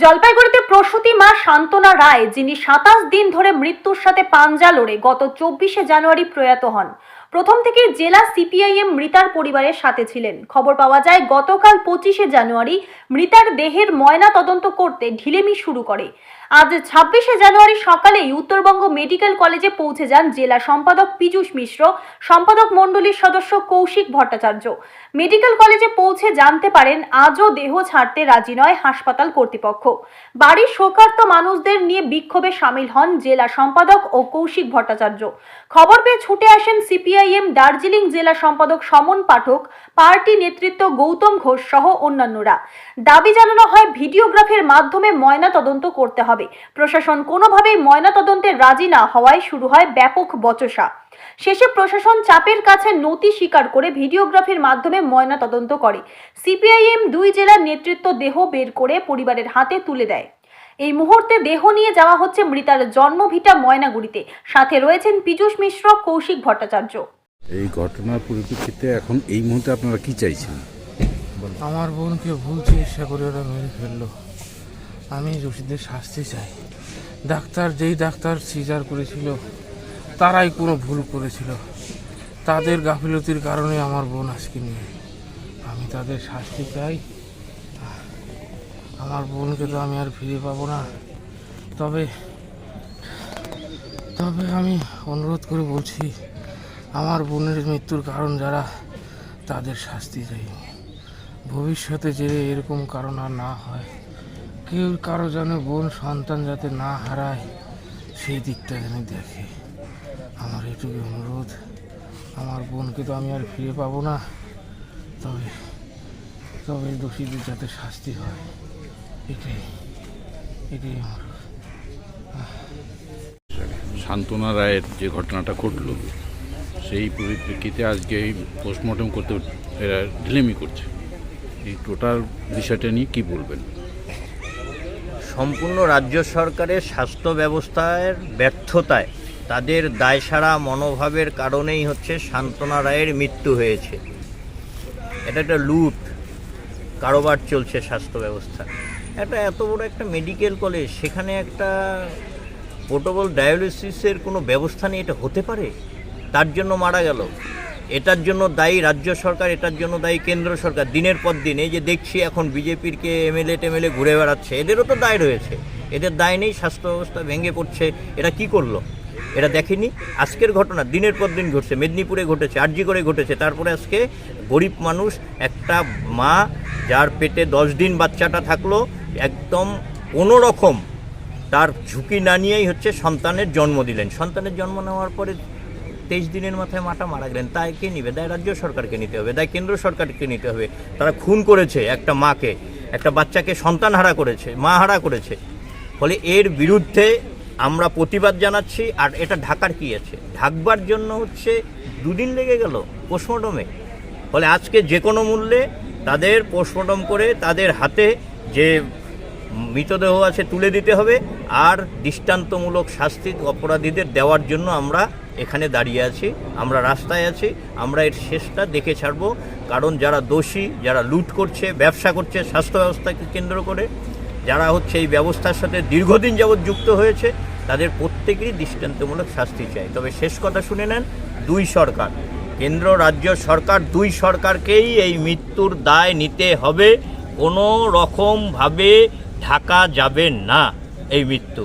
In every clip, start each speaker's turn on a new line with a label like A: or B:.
A: জলপাইগুড়িতে প্রসূতি মা শান্তনা রায়, যিনি সাতাশ দিন ধরে মৃত্যুর সাথে পাঞ্জা লড়ে গত চব্বিশে জানুয়ারি প্রয়াত হন। প্রথম থেকে জেলা সিপিআইএম মৃতার পরিবারের সাথে ছিলেন। খবর পাওয়া যায়, গতকাল পঁচিশে জানুয়ারি মৃতার দেহের ময়না তদন্ত করতে ঢিলেমি শুরু করে। আজ ছাব্বিশে জানুয়ারি সকালেই উত্তরবঙ্গ মেডিকেল কলেজে পৌঁছে যান জেলা সম্পাদক পীযূষ মিশ্র, সম্পাদক মণ্ডলীর সদস্য কৌশিক ভট্টাচার্য। মেডিকেল কলেজে পৌঁছে জানতে পারেন, আজও দেহ ছাড়তে রাজি নয় হাসপাতাল কর্তৃপক্ষ। বাড়ির শোকার্ত মানুষদের নিয়ে বিক্ষোভে সামিল হন জেলা সম্পাদক ও কৌশিক ভট্টাচার্য। খবর পেয়ে ছুটে আসেন সিপিআইএম দার্জিলিং জেলা সম্পাদক সমন পাঠক, পার্টি নেতৃত্ব গৌতম ঘোষ সহ অন্যান্যরা। দাবি জানানো হয়, ভিডিওগ্রাফির মাধ্যমে ময়না তদন্ত করতে হবে। প্রশাসন কোনোভাবেই ময়না তদন্তে রাজি না হওয়ায় শুরু হয় ব্যাপক বচসা। শেষে প্রশাসন চাপের কাছে নতি স্বীকার করে ভিডিওগ্রাফির মাধ্যমে ময়না তদন্ত করে। সিপিআইএম দুই জেলার নেতৃত্ব দেহ বের করে পরিবারের হাতে তুলে দেয়। এই মুহূর্তে দেহ নিয়ে যাওয়া হচ্ছে মৃতার জন্মভিটা ময়নাগুড়িতে। সাথে রয়েছেন পীযূষ মিশ্র কৌশিক ভট্টাচার্য।
B: এই ঘটনার পরিপ্রেক্ষিতে এখন এই মুহূর্তে আপনারা কি চাইছেন?
C: আমার বোনকে ভুল চিকিৎসা করে ওরা মেরে ফেলল। আমি রশিদের শাস্তি চাই। ডাক্তার, যেই ডাক্তার সিজার করেছিল, তারাই কোনো ভুল করেছিল। তাদের গাফিলতির কারণে আমার বোন আজকে নিয়ে আমি তাদের শাস্তি চাই। আমার বোনকে তো আমি আর ফিরে পাবো না। তবে তবে আমি অনুরোধ করে বলছি, আমার বোনের মৃত্যুর কারণ যারা, তাদের শাস্তি চাই। ভবিষ্যতে যে এরকম কারণ আর না হয়। কেউ কারও যেন বোন, সন্তান যাতে না হারায়, সেই দিকটা যেন দেখে। আমার এটুকু অনুরোধ। আমার বোনকে তো আমি আর ফিরে পাবো না। তবে তবে দোষীদের যাতে শাস্তি হয়, এটাই এটাই আমার
B: শান্তনা রায়ের যে ঘটনাটা ঘটল, সেই পরিপ্রেক্ষিতে আজকে এই পোস্টমর্টম করতে এরা ঢিলেমি করছে। এই টোটাল বিষয়টা নিয়ে কী বলবেন?
D: সম্পূর্ণ রাজ্য সরকারের স্বাস্থ্য ব্যবস্থার ব্যর্থতায় তাদের দায়সারা মনোভাবের কারণেই হচ্ছে শান্তনা রায়ের মৃত্যু হয়েছে। এটা একটা লুট কারোবার চলছে স্বাস্থ্য ব্যবস্থা একটা এত বড় একটা মেডিকেল কলেজ, সেখানে একটা পোর্টেবল ডায়ালিসিসের কোনো ব্যবস্থা নেই এটা হতে পারে? তার জন্য মারা গেল। এটার জন্য দায়ী রাজ্য সরকার, এটার জন্য দায়ী কেন্দ্র সরকার। দিনের পর দিন এই যে দেখছি এখন বিজেপির কে এমএলএ টেমএলএ ঘুরে বেড়াচ্ছে, এদেরও তো দায় রয়েছে। এদের দায় নেই, স্বাস্থ্য ব্যবস্থা ভেঙে পড়ছে, এরা কি করল? এরা দেখেনি। আজকের ঘটনা দিনের পর দিন ঘটছে, মেদিনীপুরে ঘটেছে, আরজি করে ঘটেছে। তারপরে আজকে গরিব মানুষ, একটা মা, যার পেটে দশ দিন বাচ্চাটা থাকল, একদম কোনো রকম তার ঝুঁকি না নিয়েই হচ্ছে সন্তানের জন্ম দিলেন। সন্তানের জন্ম নেওয়ার পরে তেইশ দিনের মাথায় মাটা মারা গেলেন, তাই কে নিবে? দায় রাজ্য সরকারকে নিতে হবে দায় কেন্দ্র সরকারকে নিতে হবে। তারা খুন করেছে একটা মাকে, একটা বাচ্চাকে সন্তান হারা করেছে, মা হারা করেছে। ফলে এর বিরুদ্ধে আমরা প্রতিবাদ জানাচ্ছি, আর এটা ঢাকার কি আছে? ঢাকবার জন্য হচ্ছে দুদিন লেগে গেল পোস্টমর্টমে। ফলে আজকে যে কোনো মূল্যে তাদের পোস্টমর্টম করে তাদের হাতে যে মৃতদেহ আছে তুলে দিতে হবে, আর দৃষ্টান্তমূলক শাস্তি অপরাধীদের দেওয়ার জন্য আমরা এখানে দাঁড়িয়ে আছি, আমরা রাস্তায় আছি, আমরা এর শেষটা দেখে ছাড়বো। কারণ যারা দোষী, যারা লুট করছে, ব্যবসা করছে, স্বাস্থ্য ব্যবস্থাকে কেন্দ্র করে, যারা হচ্ছে এই ব্যবস্থার সাথে দীর্ঘদিন যাবৎ যুক্ত হয়েছে, তাদের প্রত্যেকেরই দৃষ্টান্তমূলক শাস্তি চাই। তবে শেষ কথা শুনে নেন, দুই সরকার, কেন্দ্র, রাজ্য সরকার, দুই সরকারকেই এই মৃত্যুর দায় নিতে হবে। কোনো রকমভাবে ঢাকা যাবে না এই মৃত্যু।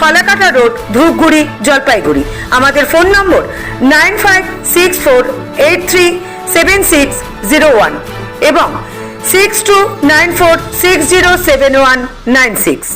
E: ফালাকাটা রোড, ধূপগুড়ি, জলপাইগুড়ি। আমাদের phone number nine five six four eight three seven six zero one এবং six two nine four six zero seven one nine six.